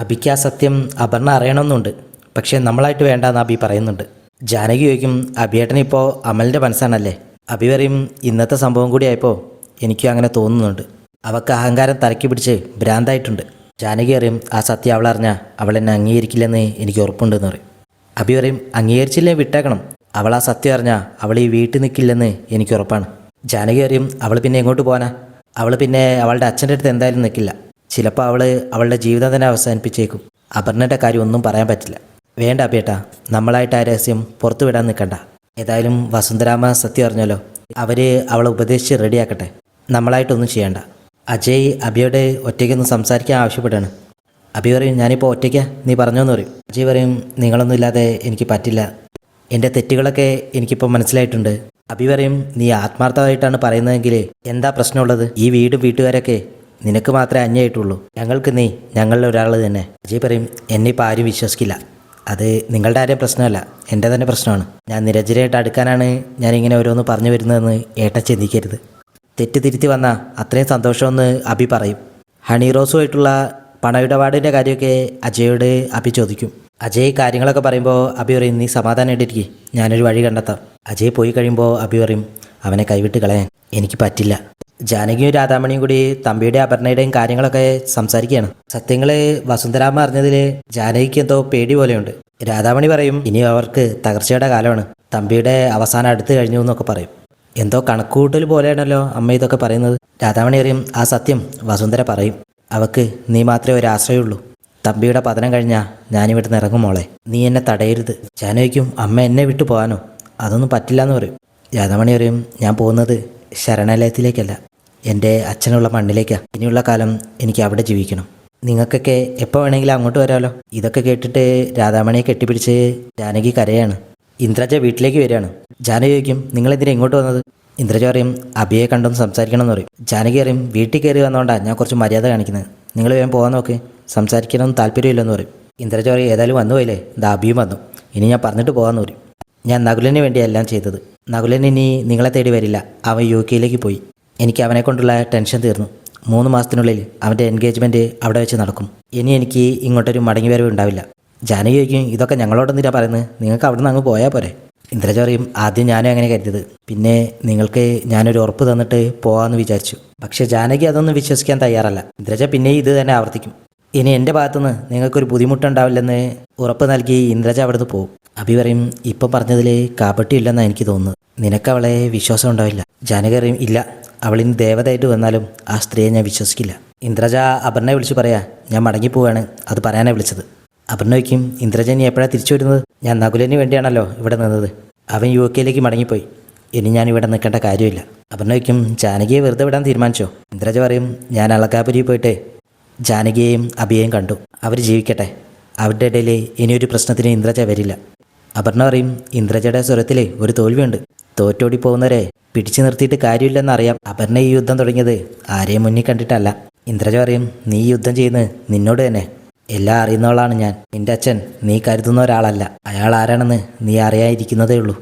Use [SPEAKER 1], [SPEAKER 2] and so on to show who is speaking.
[SPEAKER 1] അബിക്ക് ആ സത്യം അപർണ അറിയണമെന്നുണ്ട്. പക്ഷേ നമ്മളായിട്ട് വേണ്ടെന്ന് അബി പറയുന്നുണ്ട്. ജാനകി ചോദിക്കും അബിയേട്ടൻ ഇപ്പോൾ അമലിന്റെ മനസ്സാണല്ലേ അബി പറയും ഇന്നത്തെ സംഭവം കൂടിയായപ്പോൾ എനിക്കും അങ്ങനെ തോന്നുന്നുണ്ട്. അവൾക്ക് അഹങ്കാരം തലക്കി പിടിച്ച് ഭ്രാന്തായിട്ടുണ്ട് ജാനകി അറിയും ആ സത്യം അവൾ അറിഞ്ഞാൽ അവൾ എന്നെ അംഗീകരിക്കില്ലെന്ന് എനിക്ക് ഉറപ്പുണ്ടെന്ന് പറയും അബി പറയും അംഗീകരിച്ചില്ലേ വിട്ടേക്കണം. അവൾ ആ സത്യം അറിഞ്ഞാൽ അവൾ ഈ വീട്ടിൽ നിൽക്കില്ലെന്ന് എനിക്ക് ഉറപ്പാണ് ജാനകി അറിയും അവൾ പിന്നെ എങ്ങോട്ട് പോകാനാ അവൾ പിന്നെ അവളുടെ അച്ഛന്റെ അടുത്ത് എന്തായാലും നിൽക്കില്ല. ചിലപ്പോൾ അവൾ അവളുടെ ജീവിതം തന്നെ അവസാനിപ്പിച്ചേക്കും. അപർണയുടെ കാര്യം ഒന്നും പറയാൻ പറ്റില്ല. വേണ്ട അബിയേട്ടാ നമ്മളായിട്ട് ആ രഹസ്യം പുറത്തു വിടാൻ നിൽക്കണ്ട. ഏതായാലും വസുന്ധരാമ സത്യം അറിഞ്ഞല്ലോ. അവർ അവളെ ഉപദേശിച്ച് റെഡിയാക്കട്ടെ നമ്മളായിട്ടൊന്നും ചെയ്യണ്ട. അജയ് അബിയോട് ഒറ്റയ്ക്കൊന്ന് സംസാരിക്കാൻ ആവശ്യപ്പെട്ടാണ്. അബി പറയും ഞാനിപ്പോൾ ഒറ്റയ്ക്കാ? നീ പറഞ്ഞോന്ന് പറയും. അജയ് പറയും നിങ്ങളൊന്നും ഇല്ലാതെ എനിക്ക് പറ്റില്ല. എന്റെ തെറ്റുകളൊക്കെ എനിക്കിപ്പോൾ മനസ്സിലായിട്ടുണ്ട്. അബി പറയും നീ ആത്മാർത്ഥമായിട്ടാണ് പറയുന്നതെങ്കിൽ എന്താ പ്രശ്നമുള്ളത്? ഈ വീടും വീട്ടുകാരൊക്കെ നിനക്ക് മാത്രമേ അന്യായിട്ടുള്ളൂ. ഞങ്ങൾക്ക് നീ ഞങ്ങളിൽ ഒരാൾ തന്നെ. അജയ് പറയും എന്നെ ഇപ്പോൾ ആരും വിശ്വസിക്കില്ല. അത് നിങ്ങളുടെ ആരെയും പ്രശ്നമല്ല. എന്റെ തന്നെ പ്രശ്നമാണ്. ഞാൻ നിരഞ്ജനയായിട്ട് അടുക്കാനാണ് ഞാനിങ്ങനെ ഓരോന്ന് പറഞ്ഞു വരുന്നതെന്ന് ഏട്ട ചിന്തിക്കരുത്. തെറ്റ് തിരുത്തി വന്നാൽ അത്രയും സന്തോഷമെന്ന് അബി പറയും. ഹണി റോസുമായിട്ടുള്ള പണമിടപാടിന്റെ കാര്യമൊക്കെ അജയോട് അബി ചോദിക്കും. അജയ് കാര്യങ്ങളൊക്കെ പറയുമ്പോൾ അബി പറയും നീ സമാധാനമായിട്ടിരിക്കും ഞാനൊരു വഴി കണ്ടെത്താം. അജയ് പോയി കഴിയുമ്പോൾ അബി പറയും അവനെ കൈവിട്ട് കളയാൻ എനിക്ക് പറ്റില്ല. ജാനകിയും രാധാമണിയും കൂടി തമ്പിയുടെ അപർണയുടെയും കാര്യങ്ങളൊക്കെ സംസാരിക്കുകയാണ്. സത്യങ്ങൾ വസുന്ധരാമ അറിഞ്ഞതിൽ ജാനകിക്ക് എന്തോ പേടി പോലെയുണ്ട്. രാധാമണി പറയും ഇനി അവർക്ക് തകർച്ചയുടെ കാലമാണ്. തമ്പിയുടെ അവസാനം അടുത്ത് കഴിഞ്ഞു എന്നൊക്കെ പറയും. എന്തോ കണക്കുകൂട്ടൽ പോലെയാണല്ലോ അമ്മ ഇതൊക്കെ പറയുന്നത്. രാധാമണി അറിയും ആ സത്യം വസുന്ധര പറയും. അവക്ക് നീ മാത്രമേ ഒരു ആശ്രയമുള്ളൂ തമ്പിയുടെ പതനം കഴിഞ്ഞാൽ ഞാനിവിടുന്ന് ഇറങ്ങും മോളെ. നീ എന്നെ തടയരുത്. ജാനകിക്കും അമ്മ എന്നെ വിട്ടു പോകാനോ? അതൊന്നും പറ്റില്ല എന്ന് പറയും. രാധാമണി പറയും ഞാൻ പോകുന്നത് ശരണാലയത്തിലേക്കല്ല. എന്റെ അച്ഛനുള്ള മണ്ണിലേക്കാണ് ഇനിയുള്ള കാലം എനിക്ക് അവിടെ ജീവിക്കണം. നിങ്ങൾക്കൊക്കെ എപ്പോൾ വേണമെങ്കിലും അങ്ങോട്ട് വരാമല്ലോ ഇതൊക്കെ കേട്ടിട്ട് രാധാമണിയെ കെട്ടിപ്പിടിച്ച് ജാനകി കരയാണ്. ഇന്ദ്രജ വീട്ടിലേക്ക് വരികയാണ്. ജാനകി ചോദിക്കും നിങ്ങൾ എന്തിനാണ് ഇങ്ങോട്ട് വന്നത്? ഇന്ദ്രജ പറയും അബിയെ കണ്ടൊന്ന് സംസാരിക്കണം എന്ന് പറയും. ജാനകി പറയും വീട്ടിൽ കയറി വന്നതുകൊണ്ടാണ് ഞാൻ കുറച്ച് മര്യാദ കാണിക്കുന്നത്. നിങ്ങൾ വേഗം പോകാൻ നോക്ക്. സംസാരിക്കണമെന്ന് താല്പര്യമില്ലെന്ന് പറയും. ഇന്ദ്രജ പറയും ഏതായാലും വന്നു പോയില്ലേ? ദാ അബിയും വന്നു. ഇനി ഞാൻ പറഞ്ഞിട്ട് പോകാമെന്ന് പറയും. ഞാൻ നകുലിന് വേണ്ടി എല്ലാം ചെയ്തത്. നകുലൻ ഇനി നിങ്ങളെ തേടി വരില്ല. അവൻ യു കെയിലേക്ക് പോയി. എനിക്ക് അവനെ കൊണ്ടുള്ള ടെൻഷൻ തീർന്നു. മൂന്ന് മാസത്തിനുള്ളിൽ അവന്റെ എൻഗേജ്മെന്റ് അവിടെ വെച്ച് നടക്കും. ഇനി എനിക്ക് ഇങ്ങോട്ടൊരു മടങ്ങി വരവ് ഉണ്ടാവില്ല. ജാനകി ചോദിക്കും ഇതൊക്കെ ഞങ്ങളോടൊന്നില്ല പറയുന്നത്? നിങ്ങൾക്ക് അവിടെ നിന്ന് അങ്ങ് പോയാൽ പോരെ? ഇന്ദ്രജ പറയും ആദ്യം ഞാനും അങ്ങനെ കരുതിയത്. പിന്നെ നിങ്ങൾക്ക് ഞാനൊരു ഉറപ്പ് തന്നിട്ട് പോകാമെന്ന് വിചാരിച്ചു. പക്ഷേ ജാനകി അതൊന്നും വിശ്വസിക്കാൻ തയ്യാറല്ല. ഇന്ദ്രജ പിന്നെ ഇത് തന്നെ ആവർത്തിക്കും. ഇനി എന്റെ ഭാഗത്തുനിന്ന് നിങ്ങൾക്കൊരു ബുദ്ധിമുട്ടുണ്ടാവില്ലെന്ന് ഉറപ്പ് നൽകി ഇന്ദ്രജ അവിടുന്ന് പോകും അഭി പറയും ഇപ്പം പറഞ്ഞതിൽ കാപട്യമില്ലെന്നാണ് എനിക്ക് തോന്നുന്നത്. നിനക്ക് അവളെ വിശ്വാസം ഉണ്ടാവില്ല. ജാനകി ഇല്ല. അവളിന് ദേവതയായിട്ട് വന്നാലും ആ സ്ത്രീയെ ഞാൻ വിശ്വസിക്കില്ല. ഇന്ദ്രജ അപർണയെ വിളിച്ച് പറയാ ഞാൻ മടങ്ങിപ്പോവാണ് അത് പറയാനാണ് വിളിച്ചത്. അപർണ വയ്ക്കും ഇന്ദ്രജ ഇനി എപ്പോഴാണ് തിരിച്ചു വരുന്നത്? ഞാൻ നകുലന് വേണ്ടിയാണല്ലോ ഇവിടെ നിന്നത്. അവൻ യു കെയിലേക്ക് മടങ്ങിപ്പോയി. ഇനി ഞാൻ ഇവിടെ നിൽക്കേണ്ട കാര്യമില്ല. അപർണ വയ്ക്കും ജാനകിയെ വെറുതെ വിടാൻ തീരുമാനിച്ചോ? ഇന്ദ്രജ പറയും ഞാൻ അളക്കാപുരി പോയിട്ട് ജാനകിയെയും അഭിയെയും കണ്ടു. അവർ ജീവിക്കട്ടെ. അവരുടെ ഇടയിൽ ഇനിയൊരു പ്രശ്നത്തിന് ഇന്ദ്രജ വരില്ല. അപർണ പറയും ഇന്ദ്രജയുടെ സ്വരത്തിലെ ഒരു തോൽവിയുണ്ട്. തോറ്റോടി പോകുന്നവരെ പിടിച്ചു നിർത്തിയിട്ട് കാര്യമില്ലെന്നറിയാം. അപർണ ഈ യുദ്ധം തുടങ്ങിയത് ആരെയും മുന്നിൽ കണ്ടിട്ടല്ല. ഇന്ദ്രജ പറയും നീ യുദ്ധം ചെയ്യുന്ന നിന്നോട് തന്നെ. എല്ലാം അറിയുന്നവളാണ് ഞാൻ. നിന്റെ അച്ഛൻ നീ കരുതുന്ന ഒരാളല്ല. അയാൾ ആരാണെന്ന് നീ അറിയാതിരിക്കുന്നതേ ഉള്ളൂ.